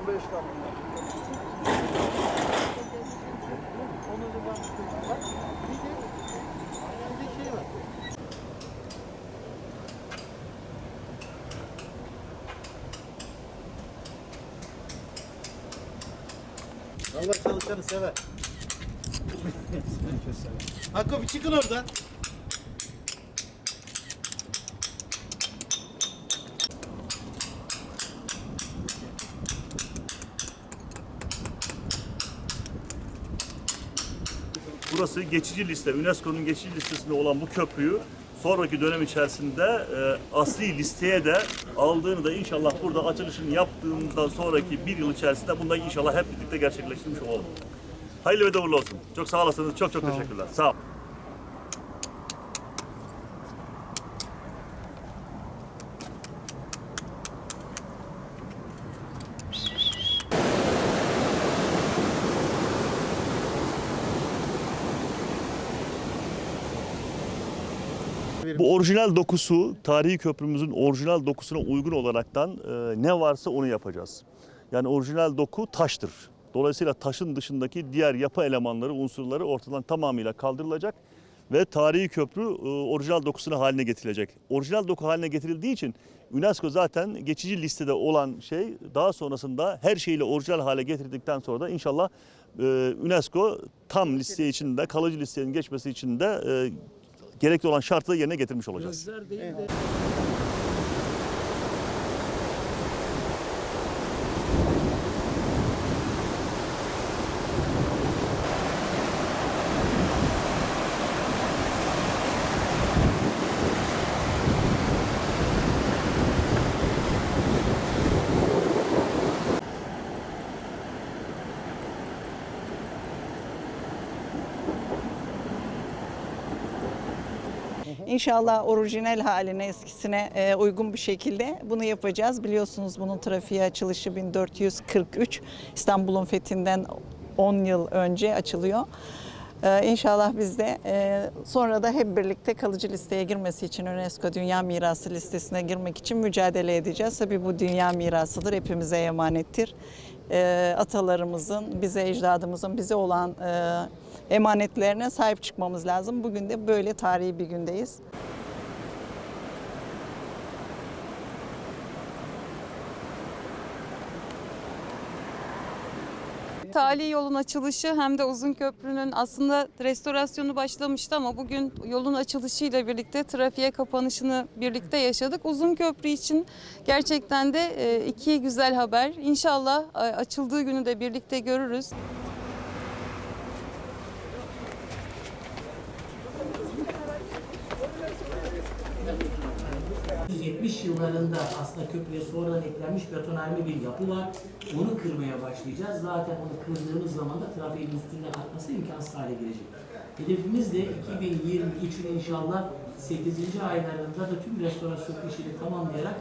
15 kapı. Onu da bak. Bak. Bir de bir şey. Allah çalışanı sever. Hakkı bir çıkın oradan. Burası geçici liste, UNESCO'nun geçici listesinde olan bu köprüyü sonraki dönem içerisinde e, asli listeye de aldığını da inşallah burada açılışını yaptığımızdan sonraki bir yıl içerisinde bunda inşallah hep birlikte gerçekleştirmiş olalım. Hayırlı ve uğurlu olsun. Çok sağ olasınız. Çok çok teşekkürler. Sağ ol. Bu orijinal dokusu, tarihi köprümüzün orijinal dokusuna uygun olaraktan e, ne varsa onu yapacağız. Yani orijinal doku taştır. Dolayısıyla taşın dışındaki diğer yapı elemanları, unsurları ortadan tamamıyla kaldırılacak ve tarihi köprü e, orijinal dokusuna haline getirilecek. Orijinal doku haline getirildiği için UNESCO zaten geçici listede olan şey daha sonrasında her şeyle orijinal hale getirdikten sonra da inşallah e, UNESCO tam liste içinde, kalıcı listenin geçmesi için de e, gerekli olan şartları yerine getirmiş olacağız. İnşallah orijinal haline, eskisine e, uygun bir şekilde bunu yapacağız. Biliyorsunuz bunun trafiğe açılışı 1443. İstanbul'un fethinden 10 yıl önce açılıyor. Ee, İnşallah biz de e, sonra da hep birlikte kalıcı listeye girmesi için UNESCO Dünya Mirası listesine girmek için mücadele edeceğiz. Tabii bu dünya mirasıdır, hepimize emanettir. Ee, Atalarımızın, bize ecdadımızın bize olan e, emanetlerine sahip çıkmamız lazım. Bugün de böyle tarihi bir gündeyiz. Tali yolun açılışı hem de uzun köprünün aslında restorasyonu başlamıştı ama bugün yolun açılışıyla birlikte trafiğe kapanışını birlikte yaşadık. Uzun köprü için gerçekten de e, iki güzel haber. İnşallah e, açıldığı günü de birlikte görürüz. 1970 yıllarında aslında köprüye sonradan eklenmiş betonarme bir yapı var. Onu kırmaya başlayacağız. Zaten onu kırdığımız zaman da trafiğin üstünden akması imkansız hale gelecek. Hedefimiz de 2023'ün inşallah 8. aylarında da tüm restorasyon işini tamamlayarak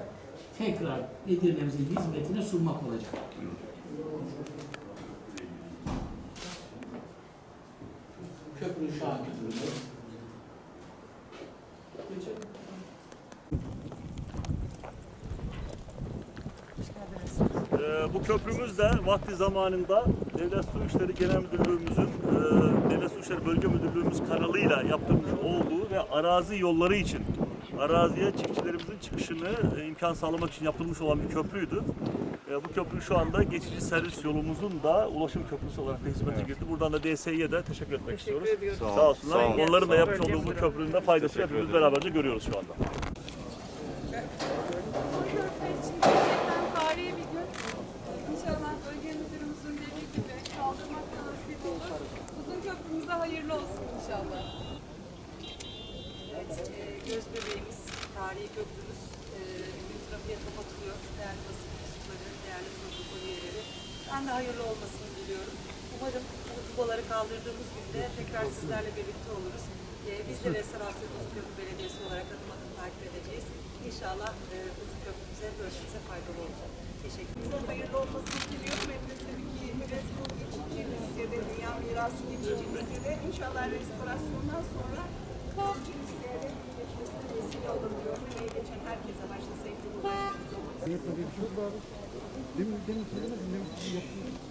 tekrar Edirne'mizin hizmetine sunmak olacak. Köprü şu anki durumu. Ee, bu köprümüz de vakti zamanında Devlet Su İşleri Genel Müdürlüğümüzün, e, Devlet Su İşleri Bölge Müdürlüğümüz kanalıyla yaptırmış olduğu ve arazi yolları için, araziye çiftçilerimizin çıkışını e, imkan sağlamak için yapılmış olan bir köprüydü. E, bu köprü şu anda geçici servis yolumuzun da ulaşım köprüsü olarak da hizmete girdi. Buradan da DSİ'ye de teşekkür etmek istiyoruz. Sağ, olsunlar. Onların da yapmış olduğu bu köprünün de faydasını hepimiz beraberce görüyoruz şu anda. Köprü için gerçekten tarihi bir gün. İnşallah bölge müdürümüzün dediği gibi kaldırmak da nasip olur. Köprümüze hayırlı olsun inşallah. Evet, e, göz bebeğimiz, tarihi köprümüz e, bugün trafiğe kapatılıyor. Değerli basın mensupları, değerli protokol üyeleri. Ben de hayırlı olmasını diliyorum. Umarım bu tubaları kaldırdığımız günde tekrar sizlerle birlikte oluruz. E, biz de restorasyon Uzunköprü Belediyesi olarak adım adım takip edeceğiz. İnşallah e, Uzunköprümüze, bölgemize faydalı olacak. Teşekkür ederim. Hayırlı olmasını diliyorum. De tabii ki UNESCO geçici listede, Dünya Mirası geçici listede inşallah restorasyondan sonra kalıcı listeye de geçmesine vesile olur diyorum. Emeği geçen herkese başta sevgili ulaştığımız Demin demin söylemedin, demin söylemedin, demin yaptın.